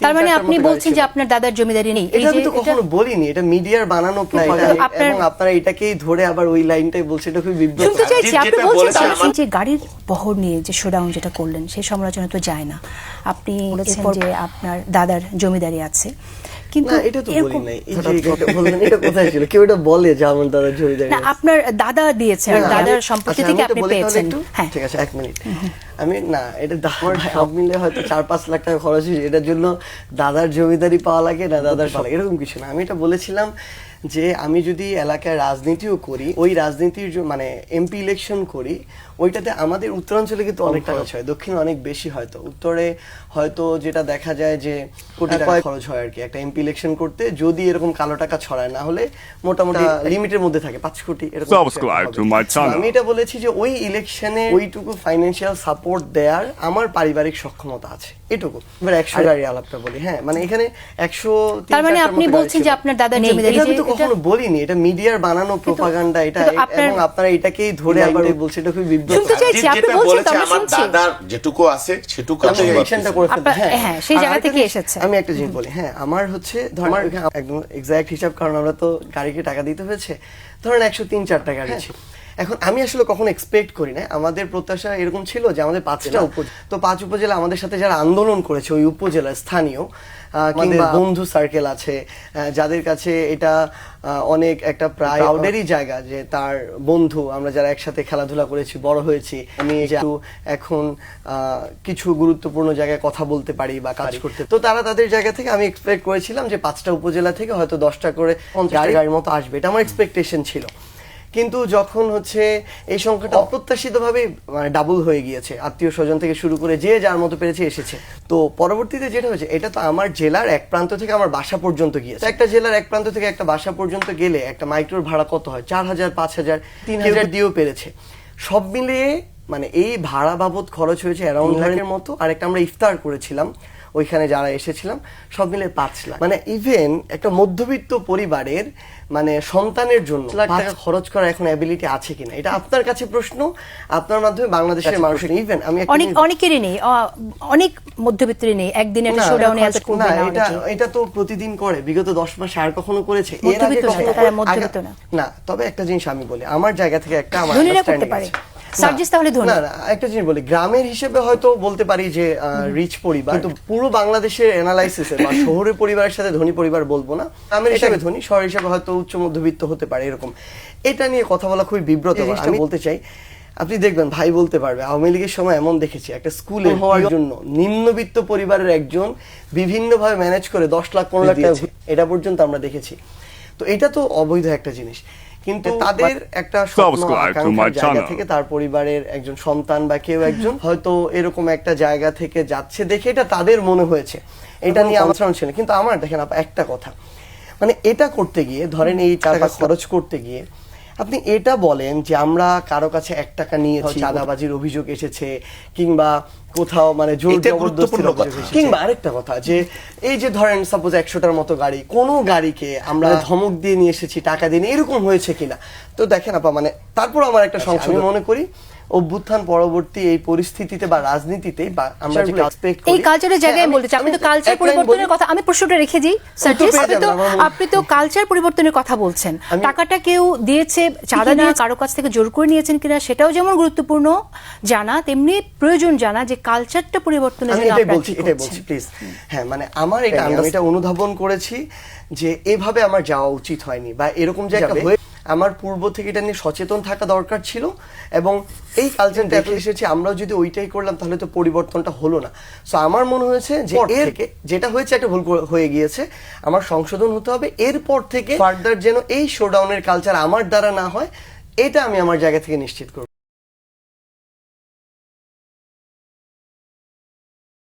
তার মানে আপনি বলছেন যে আপনার দাদার জমিদারি নেই। এটা আমি তো কখনো বলিনি এটা মিডিয়ার বানানো তো এবং আপনারা এটাকেই ধরে আবার ওই লাইনটাই বলছে এটা খুবই বিব্রত। শুনতে চাইছি আপনি বলছেন বলেছে যে গাড়ির বহর নিয়ে যে শোডাউন যেটা করলেন সেই সমালোচনা তো যায় না। আপনি বলেছেন যে আপনার দাদার জমিদারি আছে। কিন্তু এটা তো বলি এরকম- নাই এটা কোথায় ছিল? কেউ এটা বলে যে আমার দাদা জমিদারি না আপনার দাদা দিয়েছেন দাদার আমি- সম্পত্তি আচ্ছা, থেকে আপনি পেয়েছেন। হ্যাঁ। ঠিক আছে এক মিনিট। আমি না এটা দাদার সব মিলে হয়তো চার পাঁচ লাখ টাকা খরচ হয়েছে। এটার জন্য দাদার জমিদারি পাওয়া লাগে না দাদার পাওয়া লাগে এরকম কিছু না। আমি এটা বলেছিলাম যে আমি যদি এলাকায় রাজনীতিও করি ওই রাজনীতির মানে এমপি ইলেকশন করি ওইটাতে আমাদের উত্তরাঞ্চলে কিন্তু অনেক খরচ হয় দক্ষিণে অনেক বেশি হয়তো। উত্তরে হয়তো যেটা দেখা যায় যে কোটি টাকা খরচ হয় আর কি একটা এমপি ইলেকশন করতে যদি এরকম কালো টাকা ছড়ায় না হলে মোটামুটি লিমিটের মধ্যে থাকে পাঁচ কোটি এরকম. আমি এটা বলেছি যে ওই ইলেকশনে ওইটুকু ফাইন্যান্সিয়াল সাপোর্ট দেওয়ার আমার পারিবারিক সক্ষমতা আছে। এটুকু। এবার একশো গাড়ি আলাপটা বলি হ্যাঁ মানে এখানে একশো তিন তার মানে আপনি বলছেন যে আপনার দাদার নেই, জমিদারি এটা আমি তো কখনো বলিনি এটা মিডিয়ার বানানো প্রোপাগান্ডা এটা এবং আপনারা এটাকেই ধরে আবার বলছে এটা খুব বিব্রত। শুনতে চাইছি, আপনি বলছেন তো আমার দাদার যেটুকু আছে সেটুকু আমি করে ফেলতে হ্যাঁ, সেই জায়গা জিনিস- এসেছে। আমি একটা জিনিস বলি হ্যাঁ আমার হচ্ছে ধর একদম এক্সাক্ট হিসাব কারণ আমরা তো গাড়িকে টাকা দিতে হয়েছে ধরেন একশো তিন চারটা গাড়ি ছিল। এখন আমি আসলে কখনো এক্সপেক্ট করি না আমাদের প্রত্যাশা এরকম ছিল যে আমাদের পাঁচটা উপজেলা তো পাঁচ উপজেলা আমাদের সাথে যারা আন্দোলন করেছে ওই উপজেলা স্থানীয় কিংবা বন্ধু সার্কেল আছে যাদের কাছে এটা অনেক একটা প্রায় প্রাউডেরই জায়গা যে তার বন্ধু আমরা যারা একসাথে খেলাধুলা করেছি বড় হয়েছি আমি এখন আহ, কিছু গুরুত্বপূর্ণ জায়গায় কথা বলতে পারি বা কাজ করতে তো তারা তাদের জায়গা থেকে আমি এক্সপেক্ট করেছিলাম যে পাঁচটা উপজেলা থেকে হয়তো দশটা করে গাড়ি গাড়ির মতো আসবে। এটা আমার এক্সপেকটেশন ছিল। কিন্তু যখন হচ্ছে এই সংখ্যাটা অপ্রত্যাশিতভাবে মানে ডাবল হয়ে গিয়েছে আত্মীয় স্বজন থেকে শুরু করে যে যার মতো পেরেছে এসেছে। তো পরবর্তীতে যেটা হয়েছে এটা তো আমার জেলার এক প্রান্ত থেকে আমার বাসা পর্যন্ত গিয়েছে। একটা জেলার এক প্রান্ত থেকে একটা বাসা পর্যন্ত গেলে একটা মাইক্রোর ভাড়া কত হয়? চার হাজার পাঁচ হাজার তিন হাজার। দিয়েও পেরেছে। সব মিলিয়ে মানে এই ভাড়া বাবদ খরচ হয়েছে অ্যারাউন্ড লাখের মতো। আর একটা আমরা ইফতার করেছিলাম। ওইখানে যারা এসেছিলাম সব মিলে পাঁচ লাখ। মানে ইভেন একটা মধ্যবিত্ত পরিবারের মানে সন্তানের জন্য লাখ টাকা। খরচ করার এখন অ্যাবিলিটি আছে কিনা? এটা আপনার কাছে প্রশ্ন আপনার মাধ্যমে বাংলাদেশের মানুষের ইভেন আমি অনেক অনেকেরই নেই অনেক মধ্যবিত্তেরই নেই একদিনে একটা শোডাউনে খরচ- করবে না, এটা এটা তো প্রতিদিন করে বিগত দশ মাস আর কখনো করেছে। এর আগে না, কখনো- আগে- না। তবে একটা জিনিস আমি বলি আমার জায়গা থেকে একটা আমার সার্জিস তাহলে ধনী। না না একটা জিনিস বলি গ্রামের হিসেবে হয়তো বলতে পারি যে রিচ পরিবার কিন্তু পুরো বাংলাদেশের অ্যানালাইসিসে বা শহরের পরিবারের সাথে ধনী পরিবার বলব না। গ্রামের হিসেবে ধনী শহর হিসেবে হয়তো উচ্চ মধ্যবিত্ত হতে পারে এরকম। এটা নিয়ে কথা বলা খুবই বিব্রত আমি বলতে চাই আপনি দেখবেন ভাই বলতে পারবে আওয়ামী লীগের সময় এমন দেখেছি একটা স্কুলে হওয়ার জন্য নিম্নবিত্ত পরিবারের একজন বিভিন্নভাবে ম্যানেজ করে দশ লাখ পনেরো লাখ টাকা এটা পর্যন্ত আমরা দেখেছি। তো এটা তো অবৈধ একটা জিনিস। কিন্তু তাদের একটা জায়গা থেকে তার পরিবারের একজন সন্তান বা কেউ একজন হয়তো এরকম একটা জায়গা থেকে যাচ্ছে দেখে এটা তাদের মনে হয়েছে। এটা নিয়ে আমার ছিল কিন্তু আমার দেখেন একটা কথা। মানে এটা করতে গিয়ে ধরেন এই টাকা খরচ করতে গিয়ে আপনি এটা বলেন যে আমরা কারও কাছে এক টাকা নিয়েছি চাঁদাবাজির অভিযোগ এসেছে কিংবা কোথাও মানে জোর জবরদস্তির। কিংবা আরেকটা কথা যে এই যে ধরেন সাপোজ একশোটার মতো গাড়ি কোনো গাড়িকে আমরা ধমক দিয়ে নিয়ে এসেছি টাকা দিয়ে এরকম হয়েছে কিনা? তো দেখেন আপা মানে তারপর আমার একটা সংশয় আমি মনে করি অভ্যুত্থান পরবর্তী এই পরিস্থিতিতে বা রাজনীতিতে বা আমরা যে expect করি- এই কালচারের জায়গায় আমি হ্যাঁ, বলতে চাই আপনি তো কালচার পরিবর্তনের কথা আমি প্রশ্নটা রেখে দিই সার্জিস আপনি তো আপনি তো কালচার পরিবর্তনের কথা বলছেন। টাকাটা কেউ দিয়েছে চাঁদা নিয়ে কারও কাছ থেকে জোর করে নিয়েছেন কিনা সেটাও যেমন গুরুত্বপূর্ণ জানা তেমনি প্রয়োজন জানা যে কালচারটা পরিবর্তনের জন্য এটাই আপনারা বলছি করছেন? বলছি প্লিজ হ্যাঁ মানে আমার এটা আমি এটা অনুধাবন করেছি যে এভাবে আমার যাওয়া উচিত হয়নি বা এরকম জায়গা হয়ে আমার পূর্ব থেকে এটা নিয়ে সচেতন থাকা দরকার ছিল এবং এই কালচারটা এখন এসেছে আমরাও যদি ওইটাই করলাম তাহলে তো পরিবর্তনটা হলো না। সো আমার মনে হয়েছে যে এর যেটা হয়েছে একটা ভুল হয়ে গিয়েছে। আমার সংশোধন হতে হবে। এরপর থেকে ফার্দার যেন এই শোডাউনের কালচার আমার দ্বারা না হয় এটা আমি আমার জায়গা থেকে নিশ্চিত করব।